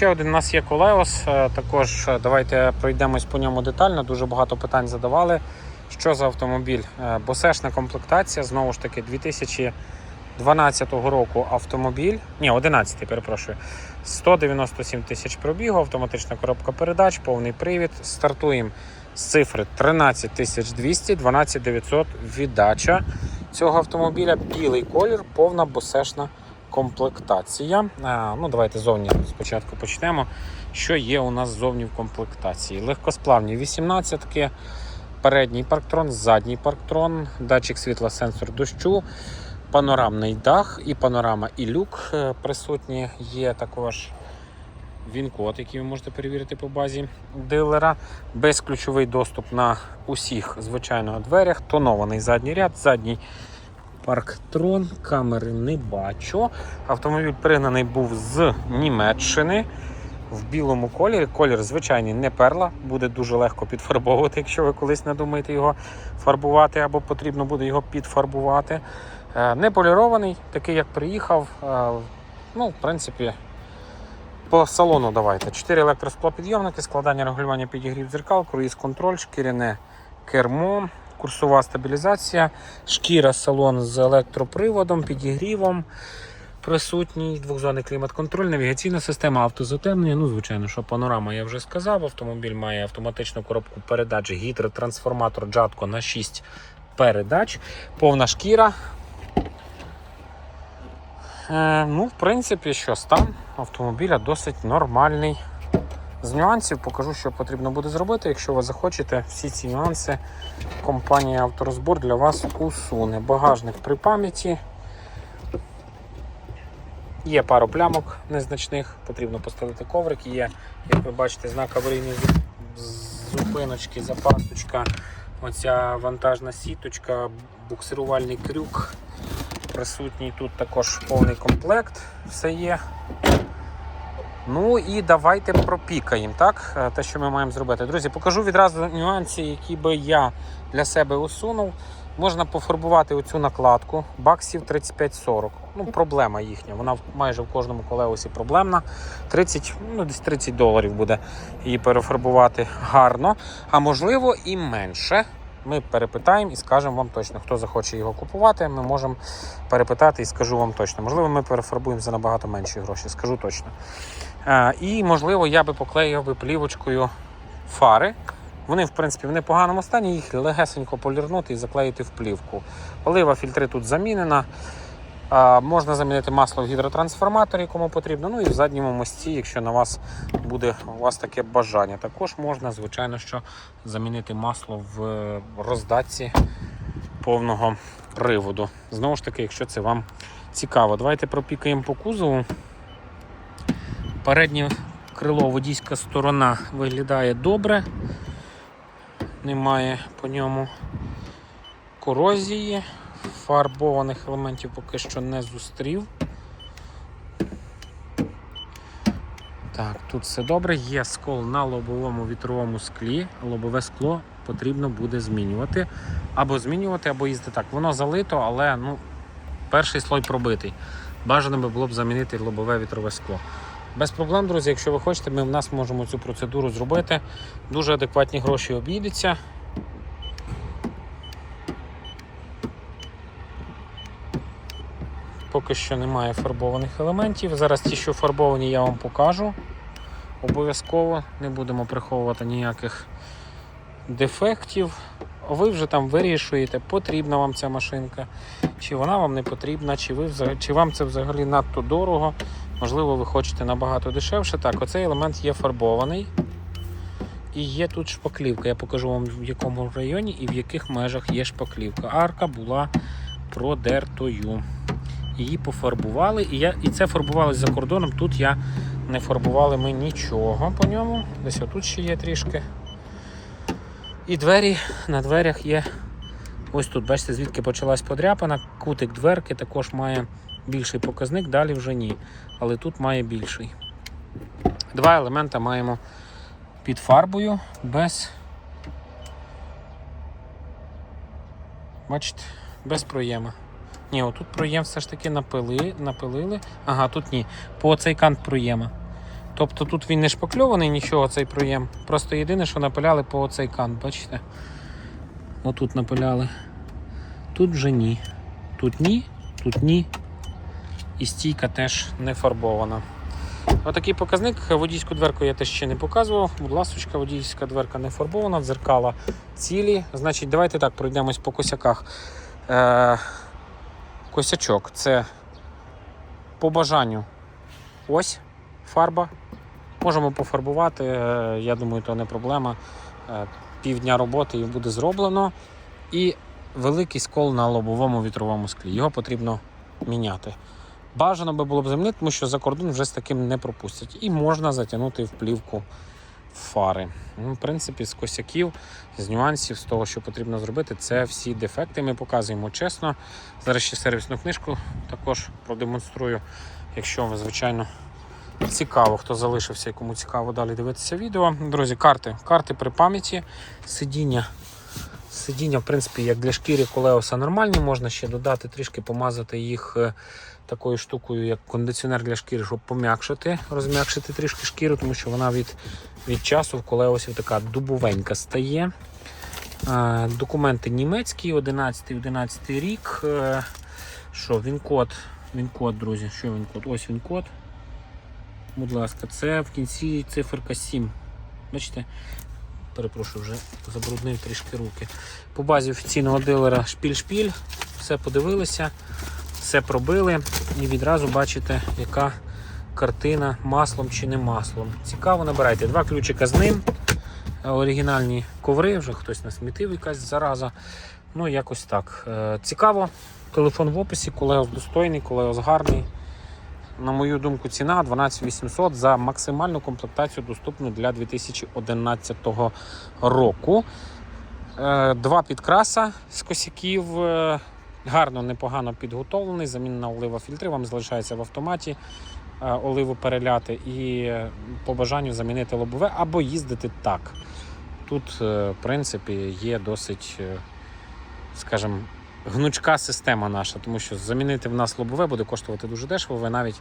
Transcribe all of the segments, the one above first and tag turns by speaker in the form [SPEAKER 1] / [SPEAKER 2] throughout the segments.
[SPEAKER 1] ще один у нас є Колеос. Е, Також е, давайте пройдемось по ньому детально. Дуже багато питань задавали. Що за автомобіль? Е, Босешна комплектація, знову ж таки, 2012 року автомобіль. Ні, 11, перепрошую. 197 тисяч пробігу, автоматична коробка передач, повний привід. Стартуємо з цифри 13 200, 12 900 віддача цього автомобіля. Білий колір, повна босешна комплектація. А, ну, давайте зовні спочатку почнемо. Що є у нас зовні в комплектації? Легкосплавні 18-ки, передній парктрон, задній парктрон, датчик світла, сенсор дощу, панорамний дах і панорама і люк е, присутні. Є також він-код, який ви можете перевірити по базі дилера. Безключовий доступ на усіх звичайно дверях, тонований задній ряд, задній парктрон, камери не бачу. Автомобіль пригнаний був з Німеччини в білому кольорі. Колір звичайний не перла, буде дуже легко підфарбовувати, якщо ви колись не думаєте його фарбувати або потрібно буде його підфарбувати. Е, Не полірований, такий як приїхав. Е, Ну, в принципі, по салону давайте. 4 електросклопідйомники, складання регулювання підігрів дзеркал, круїз контроль, шкіряне кермо, курсова стабілізація, шкіра салон з електроприводом, підігрівом. Присутній двохзонний клімат-контроль, навігаційна система, автозатемнення. Ну, звичайно, що панорама я вже сказав. Автомобіль має автоматичну коробку передач, гідротрансформатор Джатко на 6 передач, повна шкіра. Е, ну, в принципі, що стан автомобіля досить нормальний. З нюансів покажу, що потрібно буде зробити. Якщо ви захочете, всі ці нюанси компанія Авторозбор для вас усуне. Багажник при пам'яті. Є пару плямок незначних, потрібно поставити коврик. Є, як ви бачите, знак аварійної зупиночки, запасочка, оця вантажна сіточка, буксирувальний крюк. Присутній тут також повний комплект, все є. Ну і давайте пропікаємо, так? Е, Те, що ми маємо зробити. Друзі, покажу відразу нюанси, які би я для себе усунув. Можна пофарбувати оцю накладку баксів 35-40. Ну, проблема їхня. Вона майже в кожному колеусі проблемна. 30, ну десь 30 доларів буде її перефарбувати гарно, а можливо і менше. Ми перепитаємо і скажемо вам точно, хто захоче його купувати. Ми можемо перепитати і скажу вам точно. Можливо, ми перефарбуємо за набагато менші гроші, скажу точно. Е, І, можливо, я би поклеїв би плівочкою фари. Вони, в принципі, в непоганому стані, їх легесенько полірнути і заклеїти в плівку. Олива фільтри тут замінена. Можна замінити масло в гідротрансформаторі, кому потрібно. Ну і в задньому мості, якщо на вас буде у вас таке бажання. Також можна, звичайно, що замінити масло в е, роздатці повного приводу. Знову ж таки, якщо це вам цікаво, давайте пропікаємо по кузову. Переднє крило водійська сторона виглядає добре. Немає по ньому корозії. Фарбованих елементів поки що не зустрів. Так, тут все добре. Є скол на лобовому вітровому склі. Лобове скло потрібно буде змінювати. Або змінювати, або їздити так. Воно залито, але ну, перший слой пробитий. Бажано би було б замінити лобове вітрове скло. Без проблем, друзі, якщо ви хочете, ми в нас можемо цю процедуру зробити. Дуже адекватні гроші обійдеться. Поки що немає фарбованих елементів. Зараз ті, що фарбовані, я вам покажу. Обов'язково не будемо приховувати ніяких дефектів. Ви вже там вирішуєте, потрібна вам ця машинка, чи вона вам не потрібна, чи, ви, чи вам це взагалі надто дорого. Можливо, ви хочете набагато дешевше. Так, оцей елемент є фарбований. І є тут шпаклівка. Я покажу вам в якому районі і в яких межах є шпаклівка. Арка була продертою. Її пофарбували, і, я, і це фарбувалось за кордоном. Тут я не фарбували ми нічого по ньому. Десь отут ще є трішки. І двері на дверях є. Ось тут, бачите, звідки почалась подряпина. Кутик дверки також має більший показник, далі вже ні. Але тут має більший. Два елемента маємо під фарбою без. Бачите, без проєма. Ні, отут проєм все ж таки напили, напилили. Ага, тут ні. По цей кант проєма. Тобто тут він не шпакльований, нічого цей проєм. Просто єдине, що напиляли по цей кант, бачите? Отут напиляли. Тут вже ні. Тут ні, тут ні. І стійка теж не фарбована. Отакий показник. Водійську дверку я теж ще не показував. Будь ласка, водійська дверка не фарбована, дзеркала цілі. Значить, давайте так пройдемось по косяках. Косячок це по бажанню. Ось фарба. Можемо пофарбувати. е, Я думаю, то не проблема. Е, Півдня роботи і буде зроблено. І великий скол на лобовому вітровому склі. Його потрібно міняти. Бажано би було б замінити, тому що за кордон вже з таким не пропустять. І можна затягнути в плівку фари. Ну, в принципі, з косяків, з нюансів, з того, що потрібно зробити, це всі дефекти. Ми показуємо чесно. Зараз ще сервісну книжку також продемонструю. Якщо ви, звичайно, цікаво, хто залишився і кому цікаво далі дивитися відео. Друзі, карти. Карти при пам'яті, сидіння. Сидіння, в принципі, як для шкіри колеоса нормальні, можна ще додати, трішки помазати їх е, такою штукою, як кондиціонер для шкіри, щоб пом'якшити, розм'якшити трішки шкіру, тому що вона від, від часу в колеосів така дубовенька стає. Е, Документи німецькі, 11 11 рік. Е, Що, він код, він код, друзі, що він код? Ось він код. Будь ласка, це в кінці циферка 7. Бачите? Перепрошую, вже забруднив трішки руки. По базі офіційного дилера шпіль-шпіль. Все подивилися, все пробили і відразу бачите, яка картина маслом чи не маслом. Цікаво, набирайте два ключика з ним. Оригінальні коври, вже хтось насмітив, якась зараза. Ну, якось так. Е, Цікаво. Телефон в описі, колеос достойний, колеос гарний. На мою думку, ціна 12800 за максимальну комплектацію доступну для 2011 року. Е, Два підкраса з косяків. е, Гарно, непогано підготовлений. Замінена олива фільтри вам залишається в автоматі е, оливу переляти і по бажанню замінити лобове або їздити так. Тут, в принципі, є досить, скажімо, гнучка система наша, тому що замінити в нас лобове буде коштувати дуже дешево. Ви навіть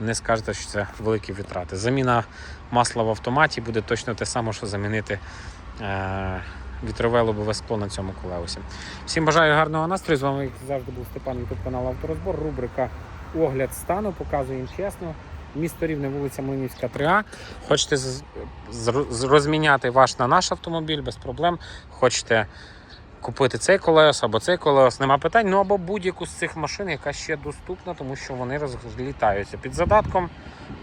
[SPEAKER 1] не скажете, що це великі витрати. Заміна масла в автоматі буде точно те саме, що замінити е, вітрове лобове скло на цьому колеусі. Всім бажаю гарного настрою. З вами як завжди був Степан, Ютуб канал Авторозбор. Рубрика Огляд стану, показуємо чесно. Місто Рівне, вулиця Млинівська, 3А. Хочете розміняти ваш на наш автомобіль без проблем. Хочете купити цей колес або цей колес, нема питань. Ну або будь-яку з цих машин, яка ще доступна, тому що вони розлітаються під задатком.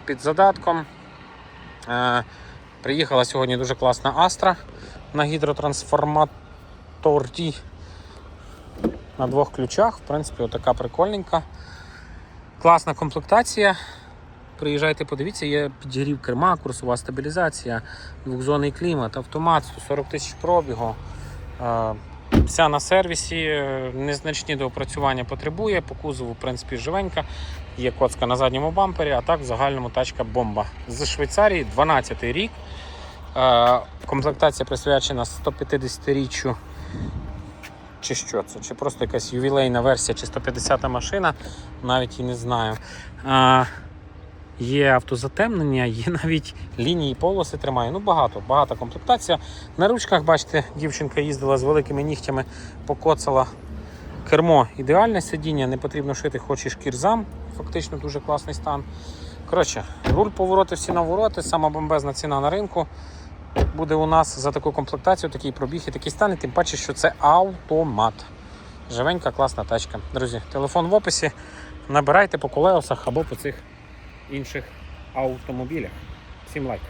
[SPEAKER 1] Під задатком. Е, приїхала сьогодні дуже класна Астра на гідротрансформаторі на двох ключах. В принципі, отака прикольненька. Класна комплектація. Приїжджайте, подивіться, є підігрів керма, курсова стабілізація, двохзонний клімат, автомат, 140 тисяч пробігу. Е, Вся на сервісі, е, незначні доопрацювання потребує. По кузову, в принципі, живенька. Є коцка на задньому бампері, а так в загальному тачка бомба. З Швейцарії 12 рік. Е, Комплектація присвячена 150-річчю. Чи що це? Чи просто якась ювілейна версія, чи 150-та машина, навіть і не знаю. Є автозатемнення, є навіть лінії полоси тримає. Ну багато, багата комплектація. На ручках, бачите, дівчинка їздила з великими нігтями, покоцала кермо. Ідеальне сидіння, не потрібно шити хоч і шкірзам. Фактично дуже класний стан. Коротше, руль повороти всі навороти, сама бомбезна ціна на ринку. Буде у нас за таку комплектацію, такий пробіг і такий стан, і тим паче, що це автомат. Живенька, класна тачка. Друзі, телефон в описі. Набирайте по колеосах або по цих інших автомобілях. Всім лайк.